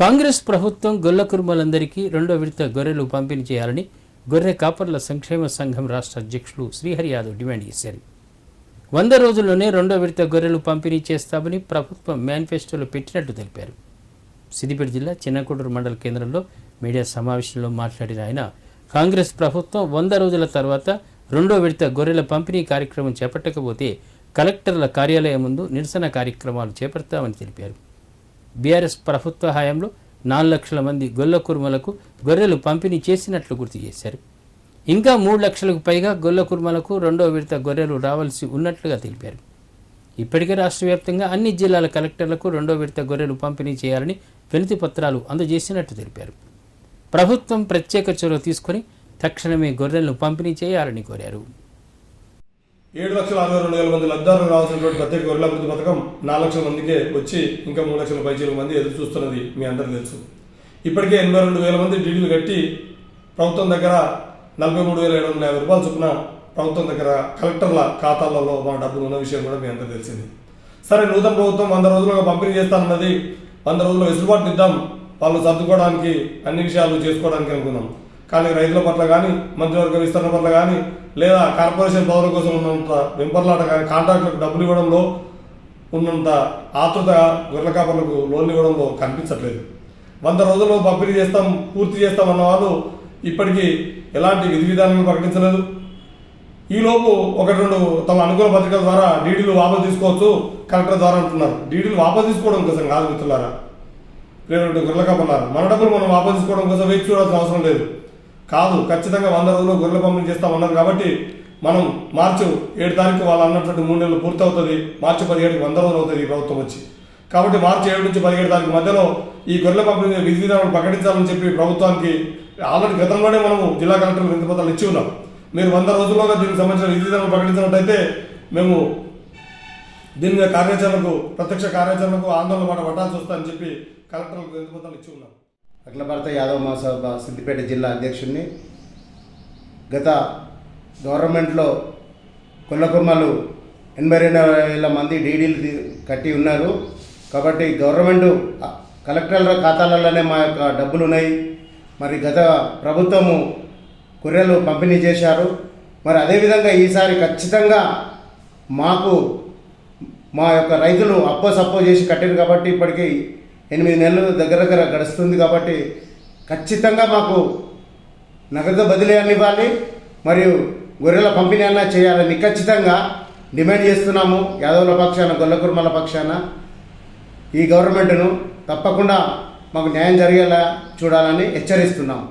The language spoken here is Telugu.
కాంగ్రెస్ ప్రభుత్వం గొల్ల కుర్మలందరికీ రెండో విడత గొర్రెలు పంపిణీ చేయాలని గొర్రె కాపర్ల సంక్షేమ సంఘం రాష్ట్ర అధ్యక్షులు శ్రీహరి యాదవ్ డిమాండ్ చేశారు. వంద రోజుల్లోనే రెండో విడత గొర్రెలు పంపిణీ చేస్తామని ప్రభుత్వం మేనిఫెస్టోలో పెట్టినట్టు తెలిపారు. సిద్దిపేట జిల్లా చిన్నకూటూరు మండల కేంద్రంలో మీడియా సమావేశంలో మాట్లాడిన ఆయన కాంగ్రెస్ ప్రభుత్వం వంద రోజుల తర్వాత రెండో విడత గొర్రెల పంపిణీ కార్యక్రమం చేపట్టకపోతే కలెక్టర్ల కార్యాలయం ముందు నిరసన కార్యక్రమాలు చేపడతామని తెలిపారు. బీఆర్ఎస్ ప్రభుత్వ హయాంలో నాలుగు లక్షల మంది గొల్ల కుర్మలకు గొర్రెలు పంపిణీ చేసినట్లు గుర్తు చేశారు. ఇంకా మూడు లక్షలకు పైగా గొల్ల కుర్మలకు రెండో విడత గొర్రెలు రావాల్సి ఉన్నట్లుగా తెలిపారు. ఇప్పటికే రాష్ట్ర వ్యాప్తంగా అన్ని జిల్లాల కలెక్టర్లకు రెండో విడత గొర్రెలు పంపిణీ చేయాలని వినతి పత్రాలు అందజేసినట్టు తెలిపారు. ప్రభుత్వం ప్రత్యేక చొరవ తీసుకొని తక్షణమే గొర్రెలను పంపిణీ చేయాలని కోరారు. ఏడు లక్షల అరవై రెండు వేల మంది లబ్ధారులు రావాల్సినటువంటి ప్రత్యేక గొర్రెల అభివృద్ధి పథకం నాలుగు లక్షల మందికే వచ్చి ఇంకా మూడు లక్షల పైచీల మంది ఎదురు చూస్తున్నది మీ అందరికీ తెలుసు. ఇప్పటికే ఎనభై రెండు వేల మంది డీడీలు కట్టి ప్రభుత్వం దగ్గర నలభై మూడు వేల ఏడు వందల యాభై రూపాయలు చొప్పున ప్రభుత్వం దగ్గర కలెక్టర్ల ఖాతాలలో మా డబ్బులు ఉన్న విషయం కూడా మీ అందరికీ తెలిసింది. సరే నూతన ప్రభుత్వం వంద రోజులుగా పంపిణీ చేస్తానన్నది వంద రోజుల్లో వెసులుబాటుని ఇద్దాం వాళ్ళు సర్దుకోవడానికి అన్ని విషయాలు చేసుకోవడానికి అనుకున్నాం. కానీ రైతుల పట్ల కానీ మంత్రివర్గ విస్తరణ పట్ల కానీ లేదా కార్పొరేషన్ పదవుల కోసం ఉన్నంత వెంపర్లాట కానీ కాంట్రాక్టులకు డబ్బులు ఇవ్వడంలో ఉన్నంత ఆతృత గొర్రెల కాపర్లకు లోన్లు ఇవ్వడంలో కనిపించట్లేదు. వంద రోజుల్లో పంపిణీ చేస్తాం పూర్తి చేస్తాం అన్న వాళ్ళు ఇప్పటికీ ఎలాంటి విధి విధానాలను ప్రకటించలేదు. ఈలోపు ఒకటి రెండు తమ అనుకూల పత్రికల ద్వారా డీడీలు వాపసు తీసుకోవచ్చు కలెక్టర్ ద్వారా అంటున్నారు. డీడీలు వాపసు తీసుకోవడం కోసం కాదు మిత్రులారా. రెండు గొర్రెల కాపర్లారా మన డబ్బులు మనం వాపసు తీసుకోవడం కోసం వేచి చూడాల్సిన అవసరం లేదు. కాదు ఖచ్చితంగా వంద రోజుల్లో గొర్రెల పంపిణీ చేస్తామన్నారు కాబట్టి మనం మార్చి ఏడు తారీఖు వాళ్ళు అన్నటువంటి మూడు నెలలు పూర్తవుతుంది మార్చి పదిహేడుకి వంద రోజులు అవుతుంది ఈ ప్రభుత్వం వచ్చి. కాబట్టి మార్చి ఏడు నుంచి పదిహేడు తారీఖు మధ్యలో ఈ గొర్రెల పంపిణీ విధి విధానాలు ప్రకటించాలని చెప్పి ప్రభుత్వానికి ఆల్రెడీ గతంలోనే మనము జిల్లా కలెక్టర్ వింత పత్రాలు ఇచ్చి ఉన్నాం. మీరు వంద రోజుల్లోగా దీనికి సంబంధించిన విధి విధానాలు ప్రకటించినట్టయితే మేము దీని మీద కార్యాచరణకు ప్రత్యక్ష కార్యాచరణకు ఆందోళన మాట పట్టాల్సి వస్తుందని చెప్పి కలెక్టర్లకు వింత పత్రాలు ఇచ్చి ఉన్నాం. అఖిల భారత యాదవ మహాసభ సిద్దిపేట జిల్లా అధ్యక్షుడిని గత గవర్నమెంట్లో కుల్లకుమ్మలు ఎనభై రెండు వేల మంది డీడీలు కట్టి ఉన్నారు. కాబట్టి గవర్నమెంట్ కలెక్టర్ల ఖాతాలలోనే మా యొక్క డబ్బులు ఉన్నాయి మరి గత ప్రభుత్వము గొర్రెలు పంపిణీ చేశారు. మరి అదేవిధంగా ఈసారి ఖచ్చితంగా మాకు మా యొక్క రైతులు అప్పో సప్పో చేసి కట్టారు కాబట్టి ఇప్పటికీ ఎనిమిది నెలలు దగ్గర దగ్గర గడుస్తుంది కాబట్టి ఖచ్చితంగా మాకు నగదు బదిలీ అని ఇవ్వాలి. మరియు గొర్రెల పంపిణీ అన్నా చేయాలని ఖచ్చితంగా డిమాండ్ చేస్తున్నాము. యాదవుల పక్షాన గొల్లకుర్మల పక్షాన ఈ గవర్నమెంట్ను తప్పకుండా మాకు న్యాయం జరిగేలా చూడాలని హెచ్చరిస్తున్నాము